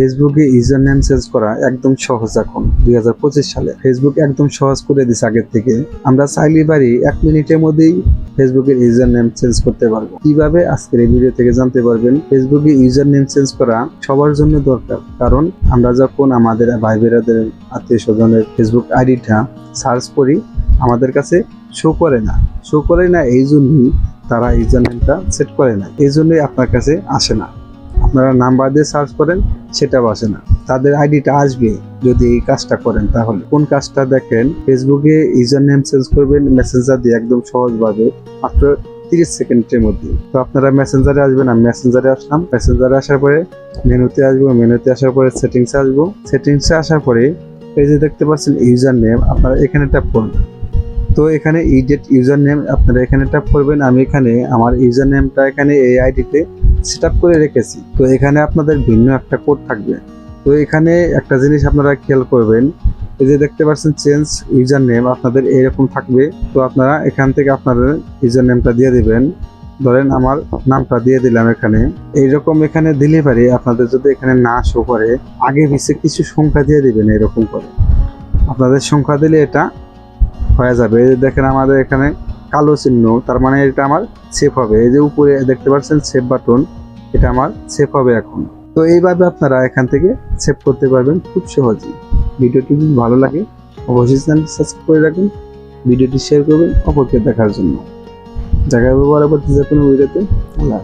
ফেসবুকে user name change করা একদম সহজ এখন, দুই হাজার পঁচিশ সালে। ফেসবুক একদম সহজ করে দিছে আগের থেকে। আমরা চাইলে পারি এক মিনিটের মধ্যেই ফেসবুকের ইউজার নেম চেঞ্জ করতে পারব। কীভাবে? আজকের এই ভিডিও থেকে জানতে পারবেন, ফেসবুকে ইউজার নেম চেঞ্জ করা সবার জন্য দরকার। কারণ আমরা যখন আমাদের ভাই বেরাদের আত্মীয় স্বজনের ফেসবুক আইডিটা সার্চ করি, আমাদের কাছে শো করে না। শো করে না, এই জন্যই তারা ইউজার নেমটা সেট করে না। এই জন্যই আপনার কাছে আসে না। আপনারা নাম্বার দিয়ে সার্চ করেন সেটাও আসে না। তাদের আইডিটা আসবে যদি এই কাজটা করেন তাহলে। কোন কাজটা দেখেন ফেসবুকে ইউজার নেম চেঞ্জ করবেন মেসেঞ্জার দিয়ে একদম সহজভাবে মাত্র তিরিশ সেকেন্ডের মধ্যে। তো আপনারা মেসেঞ্জারে আসবেন, আমি মেসেঞ্জারে আসলাম। মেসেঞ্জারে আসার পরে মেনুতে আসব, মেনুতে আসার পরে সেটিংসে আসব। সেটিংসে আসার পরে এই যে দেখতে পাচ্ছেন ইউজার নেম আপনারা এখানে ট্যাপ করবেন তো এখানে ইডিট ইউজার নেম আপনারা এখানে ট্যাপ করবেন। আমি এখানে আমার ইউজার নেমটা এখানে এই আইডিতে সেট করে রেখেছি। তো এখানে আপনাদের ভিন্ন একটা কোড থাকবে। তো এখানে একটা জিনিস আপনারা খেয়াল করবেন। এই যে দেখতে পাচ্ছেন চেঞ্জ ইউজার নেম আপনাদের এরকম থাকবে। তো আপনারা এখান থেকে আপনাদের ইউজার নেমটা দিয়ে দিবেন। ধরেন আমার নামটা দিয়ে দিলাম এখানে। এইরকম এখানে দিলে আপনাদের যদি এখানে না শো করে, আগে পিছিয়ে কিছু সংখ্যা দিয়ে দিবেন এরকম করে। আপনাদের সংখ্যা দিলে এটা হয়ে যাবে। এই যে দেখেন আমাদের এখানে কালো চিহ্ন, তার মানে এটা আমার সেভ হবে। এই যে উপরে দেখতে পাচ্ছেন সেভ বাটন এটা আমার সেভ হবে এখন। তো এইভাবে আপনারা এখান থেকে সেভ করতে পারবেন খুব সহজেই। ভিডিওটি যদি ভালো লাগে, অবশ্যই চ্যানেলটি সাবস্ক্রাইব করে রাখুন ভিডিওটি শেয়ার করবেন, অপরকে দেখার জন্য। দেখা হবে পরবর্তী যে কোনো ভিডিওতে আল্লাহ।